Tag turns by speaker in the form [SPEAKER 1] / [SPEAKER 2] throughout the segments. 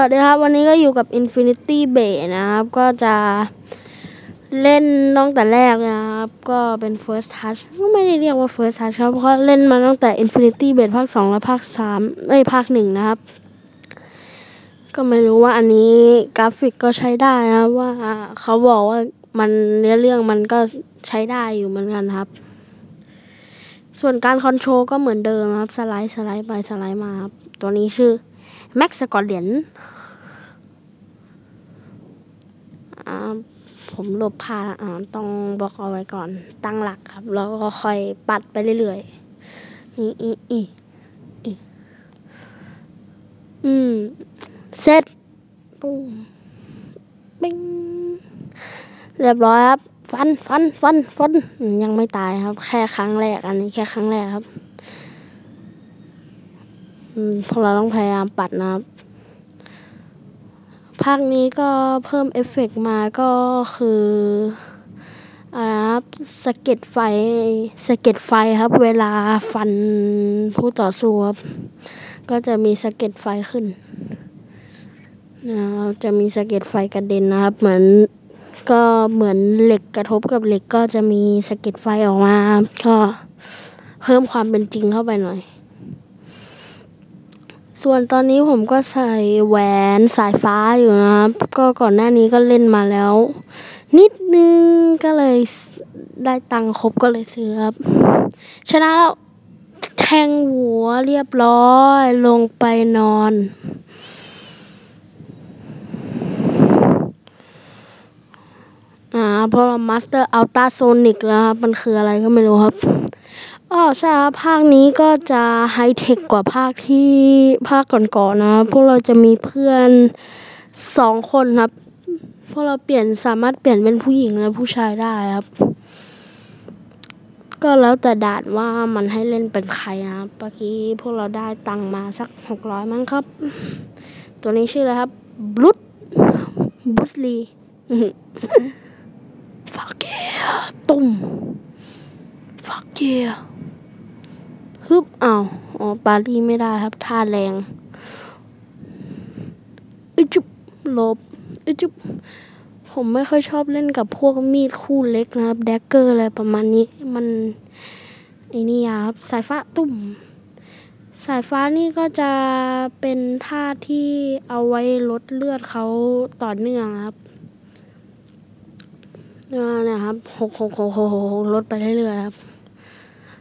[SPEAKER 1] วัสดีครับ วันนี้ก็อยู่กับ Infinity Bay นะครับ ก็จะเล่นตั้งแต่แรกนะครับ ก็เป็น First Touch ก็ไม่ได้เรียกว่า First Touch ครับเพราะเล่นมาตั้งแต่ Infinity Bay ภาค 2 และภาค 3 เอ้ย ภาค 1 นะครับ ก็ไม่รู้ว่าอันนี้กราฟิกก็ใช้ได้นะว่าเขาบอกว่ามันเนื้อเรื่องมันก็ใช้ได้อยู่เหมือนกันครับ ส่วนการคอนโทรลก็เหมือนเดิมครับ สไลด์สไลด์ไปสไลด์มาครับ ตัวนี้ชื่อ แม็กซ์สกอตเลียนผมลบพาอ่าต้องบอกเอาไว้ก่อน ตั้งหลักครับ แล้วก็ค่อยปัดไปเรื่อยๆอีอีอีอีอืม เสร็จตุ้มปิ้งเรียบร้อยครับ ฟัน ฟัน ฟัน ฟัน ยังไม่ตายครับ แค่ครั้งแรก อันนี้แค่ครั้งแรกครับ พวกเราต้องพยายามปัดนะครับ ภาคนี้ก็เพิ่มเอฟเฟกมาก็คืออะไรครับสเก็ตไฟสเก็ตไฟครับ เวลาฟันผู้ต่อสู้ครับก็จะมีสเก็ตไฟขึ้นนะครับจะมีสเก็ตไฟกระเด็นนะครับ เหมือนก็เหมือนเหล็กกระทบกับเหล็กก็จะมีสเก็ตไฟออกมา ก็เพิ่มความเป็นจริงเข้าไปหน่อย ส่วนตอนนี้ผมก็ใส่แหวนสายฟ้าอยู่นะครับ ก็ก่อนหน้านี้ก็เล่นมาแล้ว นิดนึงก็เลยได้ตังค์ครบก็เลยซื้อครับ ชนะแล้วแทงหัวเรียบร้อยลงไปนอน อ่าเพราะเรามาสเตอร์อัลตราโซนิกแล้วครับ มันคืออะไรก็ไม่รู้ครับ อ๋อใช่ครับภาคนี้ก็จะไฮเทคกว่าภาคที่ภาคก่อนๆนะพวกเราจะมีเพื่อนสองคนครับ พวกเราเปลี่ยนสามารถเปลี่ยนเป็นผู้หญิงและผู้ชายได้ครับ ก็แล้วแต่ด่านว่ามันให้เล่นเป็นใครนะเมื่อกี้พวกเราได้ตังมาสักหกร้อยมั้งครับ ตัวนี้ชื่ออะไรครับบลูดบุสลีฟักเกียตุ่มฟักเกีย ฮึบอ้าวอ๋อปารีไม่ได้ครับ ท่าแรงอึจุบลบอึจุบผมไม่ค่อยชอบเล่นกับพวกมีดคู่เล็กนะครับแดกเกอร์อะไรประมาณนี้ มันไอ้นี่ครับ สายฟ้าตุ่ม สายฟ้านี่ก็จะเป็นท่าที่เอาไว้ลดเลือดเขาต่อเนื่องครับนี่ครับหกหกหกหกลดไปเรื่อยๆครับ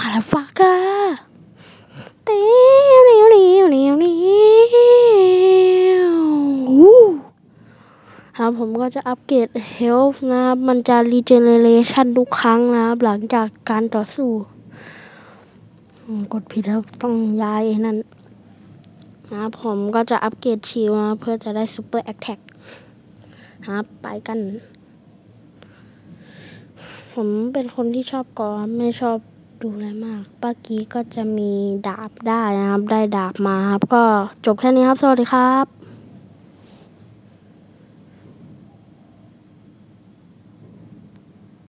[SPEAKER 1] ม yeah motherfucker เตี้ยวเตี้ยวเตี้ยวเตี้ยวเตี้ยวครับผมก็จะอัปเกรด health นะครับ มันจะ regeneration ทุกครั้งนะครับ หลังจากการต่อสู้ กดผิดครับต้องย้ายนั่นนะผมก็จะอัปเกรดชิลนะเพื่อจะได้ super attack ครับไปกัน ผมเป็นคนที่ชอบกอไม่ชอบ ดูอะไรมากป้ากี้ก็จะมีดาบได้นะครับ ได้ดาบมาครับ ก็จบแค่นี้ครับ สวัสดีครับ